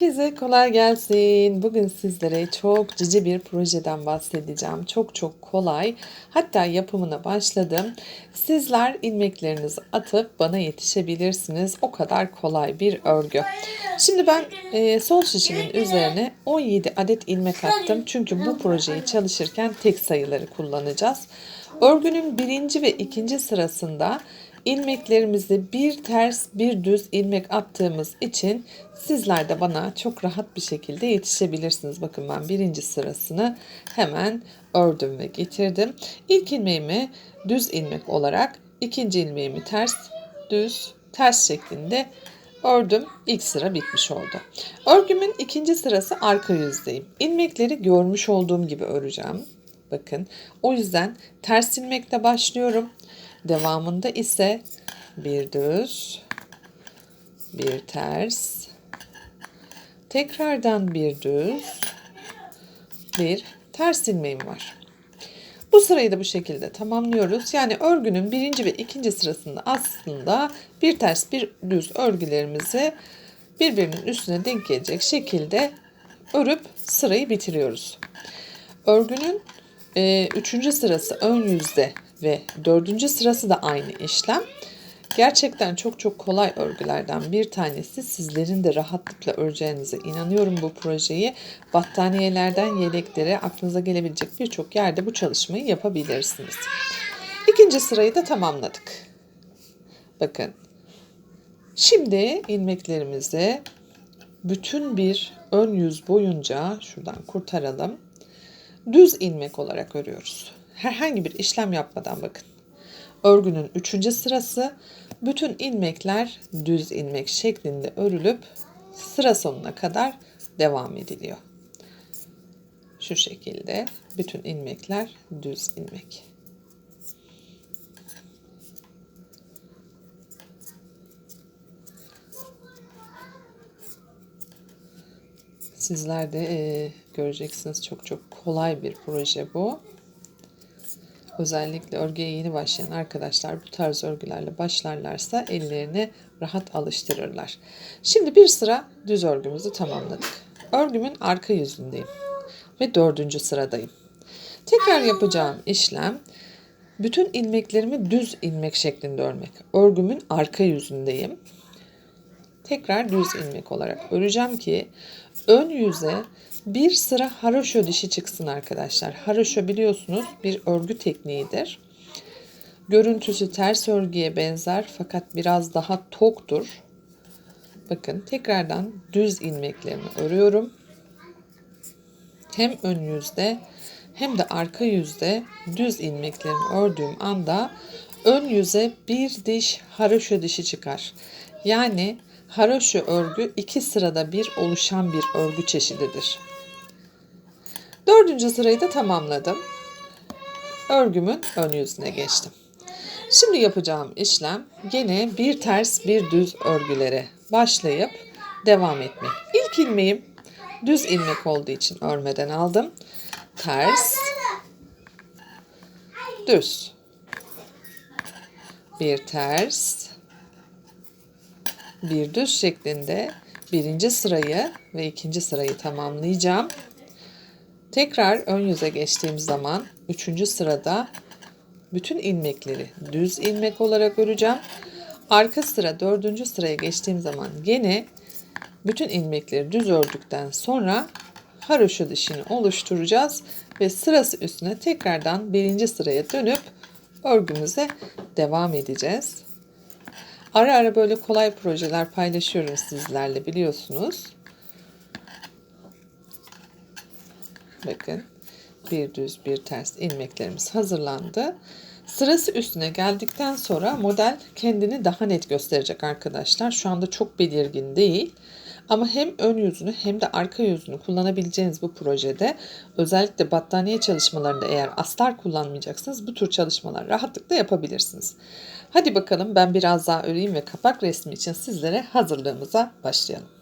Herkese kolay gelsin. Bugün sizlere çok cici bir projeden bahsedeceğim. Çok çok kolay. Hatta yapımına başladım. Sizler ilmeklerinizi atıp bana yetişebilirsiniz. O kadar kolay bir örgü. Şimdi ben e, sol şişimin üzerine 17 adet ilmek attım. Çünkü bu projeyi çalışırken tek sayıları kullanacağız. Örgünün birinci ve ikinci sırasında ilmeklerimizi bir ters bir düz ilmek attığımız için sizler de bana çok rahat bir şekilde yetişebilirsiniz. Bakın ben birinci sırasını hemen ördüm ve getirdim. İlk ilmeğimi düz ilmek olarak ikinci ilmeğimi ters düz ters şeklinde ördüm. İlk sıra bitmiş oldu. Örgümün ikinci sırası arka yüzdeyim. İlmekleri görmüş olduğum gibi öreceğim. Bakın o yüzden ters ilmekle başlıyorum. Devamında ise bir düz, bir ters, tekrardan bir düz, bir ters ilmeğim var. Bu sırayı da bu şekilde tamamlıyoruz. Yani örgünün birinci ve ikinci sırasında aslında bir ters bir düz örgülerimizi birbirinin üstüne denk gelecek şekilde örüp sırayı bitiriyoruz. Örgünün e, üçüncü sırası ön yüzde ve dördüncü sırası da aynı işlem. Gerçekten çok çok kolay örgülerden bir tanesi. Sizlerin de rahatlıkla öreceğinize inanıyorum bu projeyi. Battaniyelerden yeleklere aklınıza gelebilecek birçok yerde bu çalışmayı yapabilirsiniz. İkinci sırayı da tamamladık. Bakın. Şimdi ilmeklerimizi bütün bir ön yüz boyunca şuradan kurtaralım. Düz ilmek olarak örüyoruz herhangi bir işlem yapmadan bakın. Örgünün üçüncü sırası bütün ilmekler düz ilmek şeklinde örülüp sıra sonuna kadar devam ediliyor. Şu şekilde bütün ilmekler düz ilmek. Sizler de e, göreceksiniz çok çok kolay bir proje bu. Özellikle örgüye yeni başlayan arkadaşlar bu tarz örgülerle başlarlarsa ellerini rahat alıştırırlar. Şimdi bir sıra düz örgümüzü tamamladık. Örgümün arka yüzündeyim ve dördüncü sıradayım. Tekrar yapacağım işlem bütün ilmeklerimi düz ilmek şeklinde örmek. Örgümün arka yüzündeyim. Tekrar düz ilmek olarak öreceğim ki ön yüze bir sıra haroşo dişi çıksın arkadaşlar. Haroşo biliyorsunuz bir örgü tekniğidir. Görüntüsü ters örgüye benzer fakat biraz daha toktur. Bakın tekrardan düz ilmeklerimi örüyorum. Hem ön yüzde hem de arka yüzde düz ilmeklerimi ördüğüm anda ön yüze bir diş haroşo dişi çıkar. Yani haroşo örgü iki sırada bir oluşan bir örgü çeşididir. Dördüncü sırayı da tamamladım. Örgümün ön yüzüne geçtim. Şimdi yapacağım işlem gene bir ters bir düz örgülere başlayıp devam etmek. İlk ilmeğim düz ilmek olduğu için örmeden aldım. Ters, düz. Bir ters, bir düz şeklinde birinci sırayı ve ikinci sırayı tamamlayacağım. Tekrar ön yüze geçtiğim zaman 3. sırada bütün ilmekleri düz ilmek olarak öreceğim. Arka sıra 4. sıraya geçtiğim zaman gene bütün ilmekleri düz ördükten sonra haroşa dişini oluşturacağız ve sırası üstüne tekrardan birinci sıraya dönüp örgümüze devam edeceğiz. Ara ara böyle kolay projeler paylaşıyorum sizlerle biliyorsunuz. Bakın bir düz bir ters ilmeklerimiz hazırlandı. Sırası üstüne geldikten sonra model kendini daha net gösterecek arkadaşlar. Şu anda çok belirgin değil. Ama hem ön yüzünü hem de arka yüzünü kullanabileceğiniz bu projede özellikle battaniye çalışmalarında eğer astar kullanmayacaksınız bu tür çalışmalar rahatlıkla yapabilirsiniz. Hadi bakalım ben biraz daha öreyim ve kapak resmi için sizlere hazırlığımıza başlayalım.